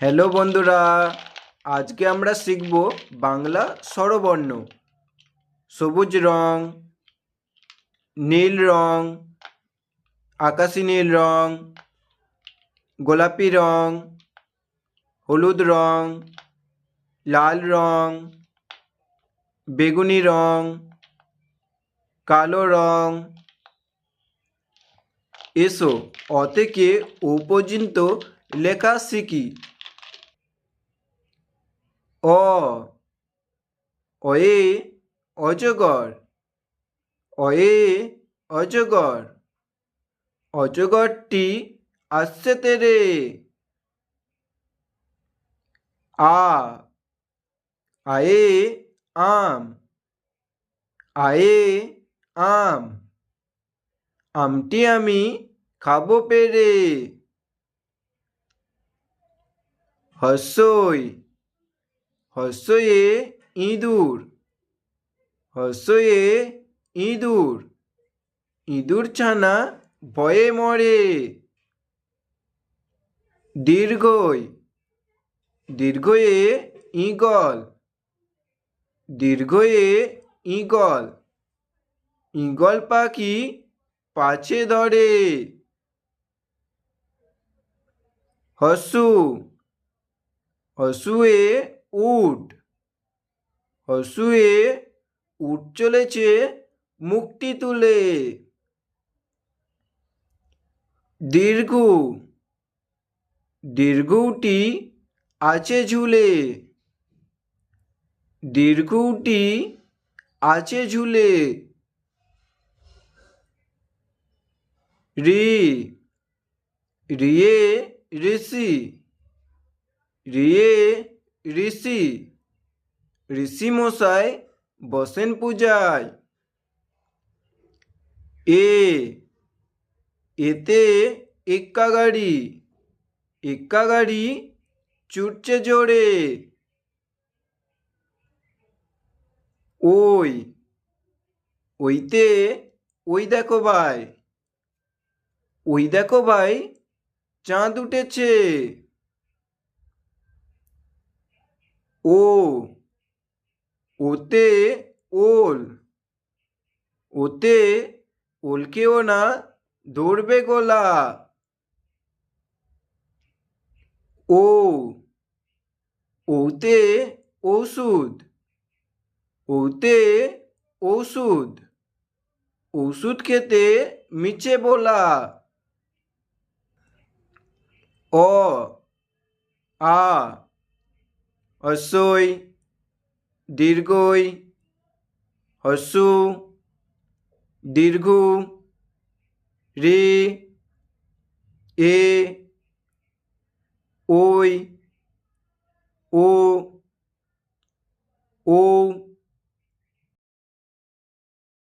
Hello বন্ধুরা, আজকে আমরা শিখব বাংলা স্বরবর্ণ। সবুজ রং, নীল রং, আকাশি নীল রং, গোলাপি রং, হলুদ রং, লাল রং, বেগুনি রং, কালো রং। এসো অ থেকে ও পর্যন্ত লেখা শিখি। অ অয়ে অজগর অয়ে অজগর, অজগরটি আসছে তেরে। আ, আয়ে আম আয়ে আম, আমটি আমি খাব পেরে। হস্যই হস্যয়ে ইঁদুর হস্যয়ে ইঁদুর ইঁদুর ছানা ভয়ে মরে। দীর্ঘই, দীর্ঘয়ে ইগল দীর্ঘয়ে ইগল ইগল পাখি পাছে ধরে। হসু হসুয়ে উট হসুয়ে উট চলেছে মুখটি তুলে। দীর্ঘ দীর্ঘটি আছে ঝুলে। দীর্ঘটি আছে ঝুলে। রি, রিয়ে ঋষি, রিয়ে ঋষি ঋষি মশাই বসেন পূজায়। এ, এতে এক্কা গাড়ি এক্কা গাড়ি ছুটছে জোরে। ওই, ওইতে, ওই দেখো ভাই, ওই দেখো ভাই, চাঁদ উঠেছে। ও, ওতে ওল, ওতে ওলকেও না ধরবে গোলা। ও, ওতে ওষুধ ওতে ওষুধ ওষুধ খেতে মিছে বলা। অ, আ হস্যই দীর্ঘই হস্যু দীর্ঘ রে এ ওই ও ও